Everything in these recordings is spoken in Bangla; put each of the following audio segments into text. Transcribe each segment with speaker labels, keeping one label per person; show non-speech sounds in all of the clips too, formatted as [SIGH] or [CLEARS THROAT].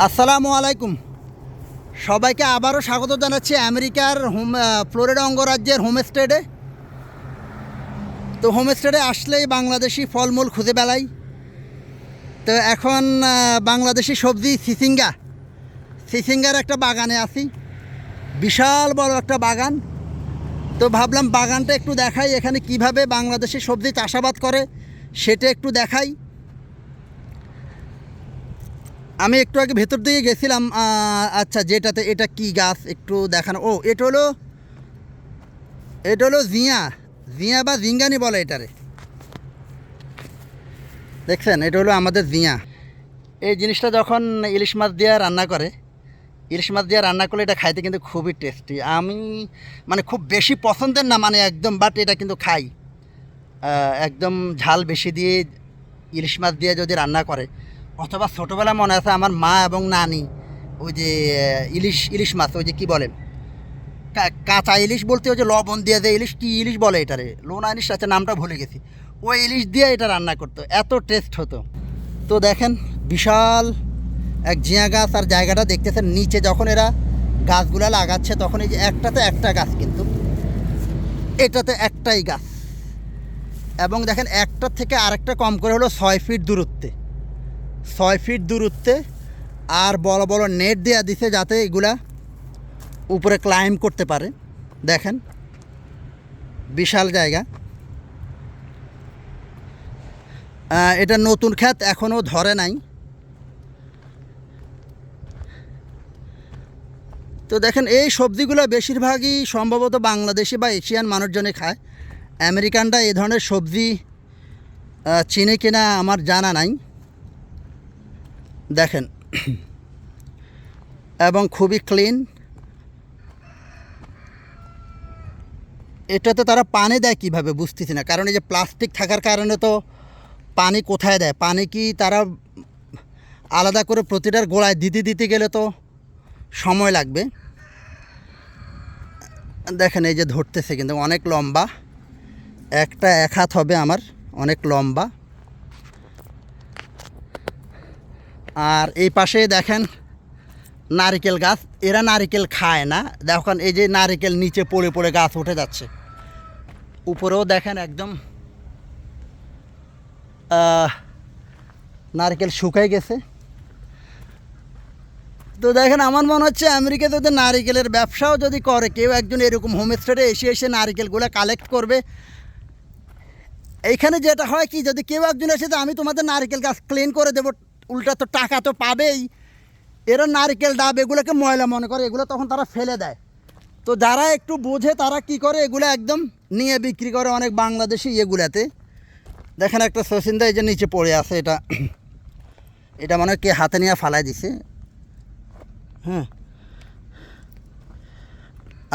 Speaker 1: আসসালামু আলাইকুম। সবাইকে আবারও স্বাগত জানাচ্ছি আমেরিকার হোম ফ্লোরিডা অঙ্গরাজ্যের হোমস্টেডে। তো হোমস্টেডে আসলেই বাংলাদেশি ফলমূল খুঁজে বেলাই। তো এখন বাংলাদেশি সবজি সিসিঙ্গা। সিসিঙ্গার একটা বাগানে আছি। বিশাল বড় একটা বাগান। তো ভাবলাম বাগানটা একটু দেখাই, এখানে কীভাবে বাংলাদেশি সবজি চাষাবাদ করে সেটা একটু দেখাই। আমি একটু আগে ভেতর দিকে গেছিলাম আচ্ছা যেটাতে, এটা কি গাছ? একটু দেখানো। ও, এটা হলো এটা হলো জিয়া। জিয়া বা জিঙ্গানি বলে এটারে। দেখছেন? এটা হলো আমাদের জিয়া। এই জিনিসটা যখন ইলিশ মাছ দিয়ে রান্না করে, ইলিশ মাছ দিয়ে রান্না করলে এটা খাইতে কিন্তু খুবই টেস্টি আমি মানে খুব বেশি পছন্দের না মানে একদম বাট এটা কিন্তু খাই। একদম ঝাল বেশি দিয়ে ইলিশ মাছ দিয়ে যদি রান্না করে অথবা ছোটোবেলা মনে আছে আমার মা এবং নানি, ওই যে ইলিশ ইলিশ মাছ, ওই যে কী বলে? কাঁচা ইলিশ বলতে ওই যে লবণ দিয়ে যে ইলিশ, কী ইলিশ বলে এটারে? লোনা ইলিশ আছে, নামটা ভুলে গেছি। ওই ইলিশ দিয়ে এটা রান্না করতো, এত টেস্ট হতো। তো দেখেন, বিশাল এক জিয়া গাছ, আর জায়গাটা দেখতেছেন, নিচে যখন এরা গাছগুলা লাগাচ্ছে, তখন এই যে একটাতে একটা গাছ কিন্তু, এটাতে একটাই গাছ। এবং দেখেন, একটার থেকে আরেকটা কম করে হলো ছয় ফিট দূরত্বে। ছয় ফিট দূরত্বে আর বড় বড় নেট দেওয়া দিছে যাতে এগুলা উপরে ক্লাইম করতে পারে। দেখেন, বিশাল জায়গা। এটা নতুন খ্যাত এখনও ধরে নাই। তো দেখেন, এই সবজিগুলো বেশিরভাগই সম্ভবত বাংলাদেশি বা এশিয়ান মানুষজনে খায়। আমেরিকানরা এই ধরনের সবজি চিনে কিনা আমার জানা নাই। দেখেন। এবং খুবই ক্লিন এটাতে তারা পানি দেয় কীভাবে বুঝতেছি না। কারণ এই যে প্লাস্টিক থাকার কারণে তো পানি কোথায় দেয়? পানি কি তারা আলাদা করে প্রতিটার গোড়ায় দিতে দিতে গেলে তো সময় লাগবে। দেখেন এই যে ধরতেছে কিন্তু অনেক লম্বা। একটা এক হাত হবে আমার, অনেক লম্বা। আর এই পাশে দেখেন নারিকেল গাছ। এরা নারিকেল খায় না। দেখেন এই যে নারিকেল নিচে পড়ে পড়ে গাছ উঠে যাচ্ছে। উপরেও দেখেন একদম নারকেল শুকাই গেছে। তো দেখেন আমার মনে হচ্ছে আমেরিকাতে যদি নারিকেলের ব্যবসাও যদি করে, কেউ একজন এরকম হোমস্টেডে এসে এসে নারিকেলগুলো কালেক্ট করবে। এইখানে যেটা হয় কি, যদি কেউ একজন এসে যে আমি তোমাদের নারকেল গাছ ক্লিন করে দেবো। উল্টা তো টাকা তো পাবেই। এরা নারকেল ডাব, এগুলোকে ময়লা মনে করে, এগুলো তখন তারা ফেলে দেয়। তো যারা একটু বোঝে তারা কি করে, এগুলো একদম নিয়ে বিক্রি করে অনেক বাংলাদেশি এগুলাতে। দেখেন একটা শচীনদা এই যে নিচে পড়ে আছে, এটা [CLEARS THROAT] এটা মনে কে হাতে নিয়ে ফালাই দিছে। হ্যাঁ।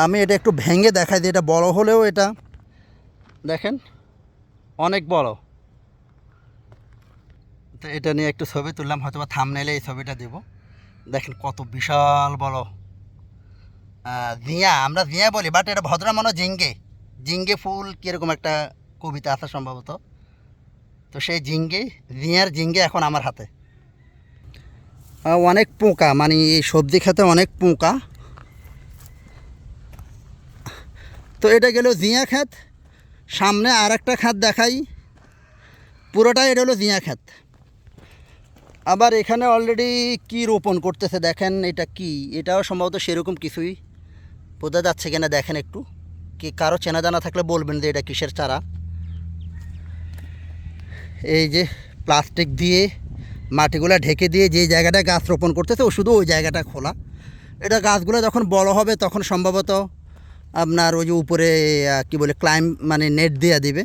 Speaker 1: আমি এটা একটু ভেঙে দেখাই দিই, এটা বড় হলেও এটা, দেখেন, অনেক বড়। তো এটা নিয়ে একটু ছবি তুললাম হয়তো বা থামনেলে এই ছবিটা দেব। দেখেন কত বিশাল বড়। জিয়া, আমরা জিয়া বলি বাট এটা ভদ্র মনে জিঙ্গে। জিঙ্গে ফুল কীরকম একটা কবিতা আছে সম্ভবত। তো সেই জিঙ্গে, জিয়ার জিঙ্গে এখন আমার হাতে। অনেক পোকা মানে এই সবজি খেতে অনেক পোকা। তো এটা গেল জিয়া খাত সামনে আর একটা খাত দেখাই। পুরোটাই এটা হলো জিয়া খাত আবার এখানে অলরেডি কি রোপণ করতেছে দেখেন, এটা কি? এটাও সম্ভবত সেরকম কিছুই। বোঝা যাচ্ছে কিনা দেখেন একটু। কি কারও চেনা জানা থাকলে বলবেন যে এটা কিসের চারা। এই যে প্লাস্টিক দিয়ে মাটিগুলো ঢেকে দিয়ে যে জায়গাটা গাছ রোপণ করতেছে, ও শুধু ওই জায়গাটা খোলা। এটা গাছগুলো যখন বড় হবে, তখন সম্ভবত আপনার ওই যে উপরে কি বলে ক্লাইম মানে নেট দেওয়া দিবে।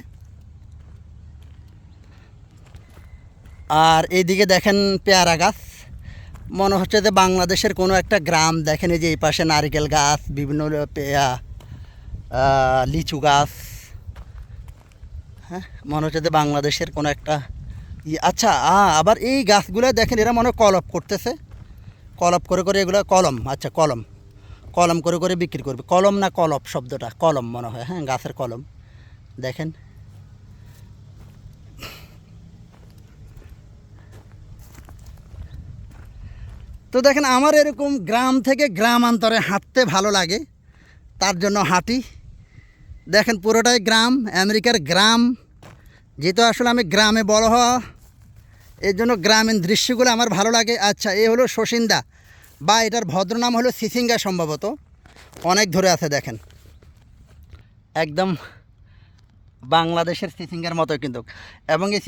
Speaker 1: আর এইদিকে দেখেন পেয়ারা গাছ। মনে হচ্ছে যে বাংলাদেশের কোনো একটা গ্রাম, দেখেন এই যে এই পাশে নারিকেল গাছ, বিভিন্ন পেয়া লিচু গাছ। হ্যাঁ মনে হচ্ছে যে বাংলাদেশের কোনো একটা ই আচ্ছা আবার এই গাছগুলো দেখেন, এরা মনে কলপ করতেছে। কলপ করে করে এগুলো কলম আচ্ছা কলম। কলম করে করে বিক্রি করবে। কলম না কলপ শব্দটা? কলম মনে হয় হ্যাঁ গাছের কলম। দেখেন তো দেখেন আমার এরকম গ্রাম থেকে গ্রামান্তরে হাঁটতে ভালো লাগে, তার জন্য হাঁটি। দেখেন পুরোটাই গ্রাম, আমেরিকার গ্রাম। যেহেতু আসলে আমি গ্রামে বড় হওয়া, এর জন্য গ্রামীণ দৃশ্যগুলো আমার ভালো লাগে। আচ্ছা এ হলো শশিন্দা, বা এটার ভদ্র নাম হলো সিসিঙ্গা সম্ভবত। অনেক ধরে আছে, দেখেন। একদম বাংলাদেশের সিসিঙ্গার মতো কিন্তু। এবং এই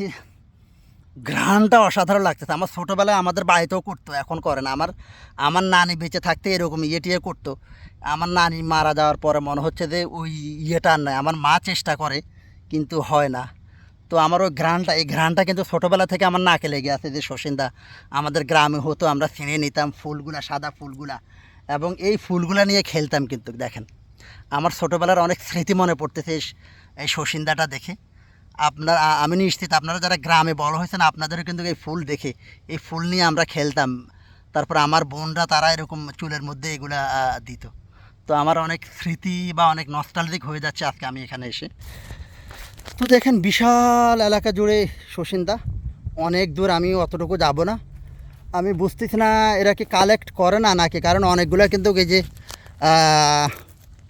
Speaker 1: ঘ্রাণটা অসাধারণ লাগতেছে। আমার ছোটোবেলায় আমাদের বাড়িতেও করতো, এখন করে না। আমার আমার নানি বেঁচে থাকতে এরকম ইয়ে টিয়ে করতো। আমার নানি মারা যাওয়ার পরে মনে হচ্ছে যে ওই ইয়েটা আর নয়। আমার মা চেষ্টা করে, কিন্তু হয় না। তো আমার ওই ঘ্রাণটা এই ঘ্রাণটা কিন্তু ছোটোবেলা থেকে আমার নাকে লেগে আছে যে শসিন্দা আমাদের গ্রামে হতো, আমরা চিনে নিতাম ফুলগুলা, সাদা ফুলগুলা। এবং এই ফুলগুলা নিয়ে খেলতাম কিন্তু, দেখেন। আমার ছোটোবেলার অনেক স্মৃতি মনে পড়তেছে এই শসিন্দাটা দেখে। আপনার আমি নিশ্চিত আপনারা যারা গ্রামে বড় হয়েছেন, আপনাদেরও কিন্তু এই ফুল দেখে, এই ফুল নিয়ে আমরা খেলতাম। তারপর আমার বোনরা তারা এরকম চুলের মধ্যে এগুলা দিত। তো আমার অনেক স্মৃতি বা অনেক নস্টালজিক হয়ে যাচ্ছে আজকে আমি এখানে এসে। তো দেখেন, বিশাল এলাকা জুড়ে শসিন্দা অনেক দূর আমি অতটুকু যাব না। আমি বুঝতেছি না এরা কি কালেক্ট করে না নাকি, কারণ অনেকগুলো কিন্তু এই যে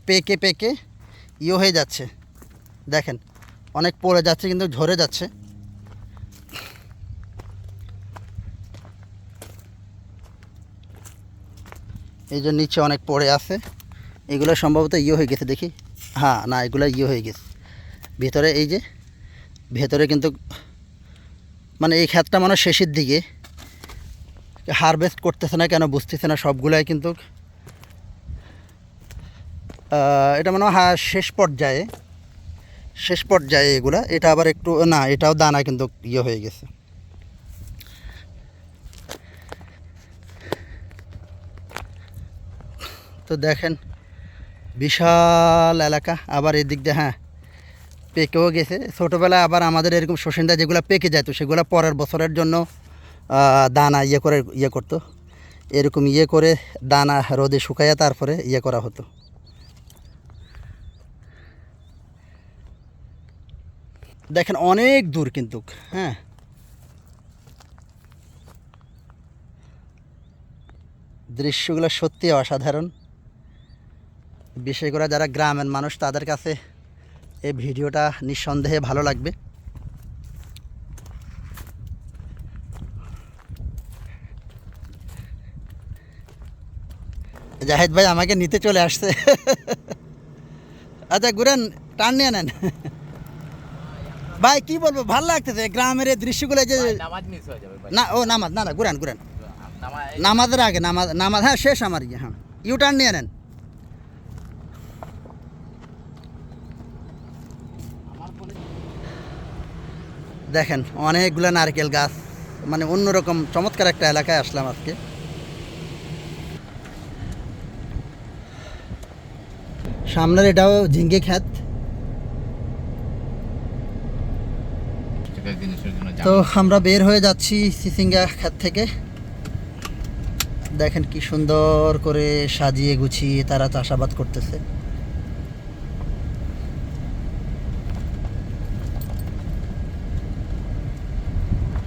Speaker 1: পেকে পেকে ইয়ে হয়ে যাচ্ছে। দেখেন অনেক পড়ে যাচ্ছে, কিন্তু ঝরে যাচ্ছে। এই যে নিচে অনেক পড়ে আছে। এগুলো সম্ভবত ইয়ে হয়ে গেছে, দেখি। হ্যাঁ না, এগুলো ইয়ে হয়ে গেছে। ভেতরে এই যে, ভেতরে কিন্তু মানে এই ক্ষেতটা মানে শেষের দিকে। হারভেস্ট করতেছে না কেন, বুঝতেছে না, সবগুলাই কিন্তু এটা মনে শেষ পর্যায়ে। শেষ পর্যায়ে এগুলা। এটা আবার একটু, না, এটাও দানা কিন্তু ইয়ে হয়ে গেছে। তো দেখেন, বিশাল এলাকা। আবার এদিক দিয়ে হ্যাঁ পেকেও গেছে। ছোটোবেলায় আবার আমাদের এরকম শোষণটা যেগুলো পেকে যেত সেগুলো পরের বছরের জন্য দানা ইয়ে করে ইয়ে করতো। এরকম ইয়ে করে দানা রোদে শুকাইয়া তারপরে ইয়ে করা হতো। দেখেন অনেক দূর কিন্তু হ্যাঁ। দৃশ্যগুলো সত্যি অসাধারণ। বিশেষ করে যারা গ্রামের মানুষ, তাদের কাছে এই ভিডিওটা নিঃসন্দেহে ভালো লাগবে। জাহেদ ভাই আমাকে নিতে চলে আসছে। আচ্ছা ঘুরেন, টান নিয়ে নেন। ভাই কি বলব ভালো লাগতেছে। গ্রামের এই দৃশ্যগুলো যে না ও নামাজ না না ঘুরেন ঘুরেন।
Speaker 2: নামাজ
Speaker 1: নামাজের আগে নামাজ নামাজ হ্যাঁ শেষ আমার ইয়ে হ্যাঁ। ইউ টার্ন নিয়ে নেন। দেখেন অনেকগুলো নারকেল গাছ মানে অন্যরকম চমৎকার একটা এলাকায় আসলাম আজকে। সামনের এটাও ঝিঙ্গে খ্যাত তো আমরা বের হয়ে যাচ্ছি সিসিঙ্গা খাত থেকে। দেখেন কি সুন্দর করে সাজিয়ে গুছিয়ে তারা চাষাবাদ করতেছে।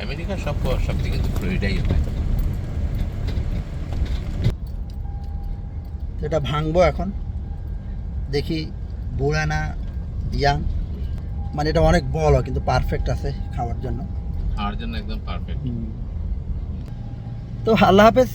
Speaker 2: আমেরিকার সব সব কিন্তু ফ্লোরিডাই হয়।
Speaker 1: এটা ভাঙবো এখন। দেখি বুড়ানা ইয়াং। মানে এটা অনেক বড় কিন্তু পারফেক্ট আছে খাওয়ার জন্য।
Speaker 2: খাওয়ার জন্য একদম পারফেক্ট
Speaker 1: তো আল্লাহ হাফেজ।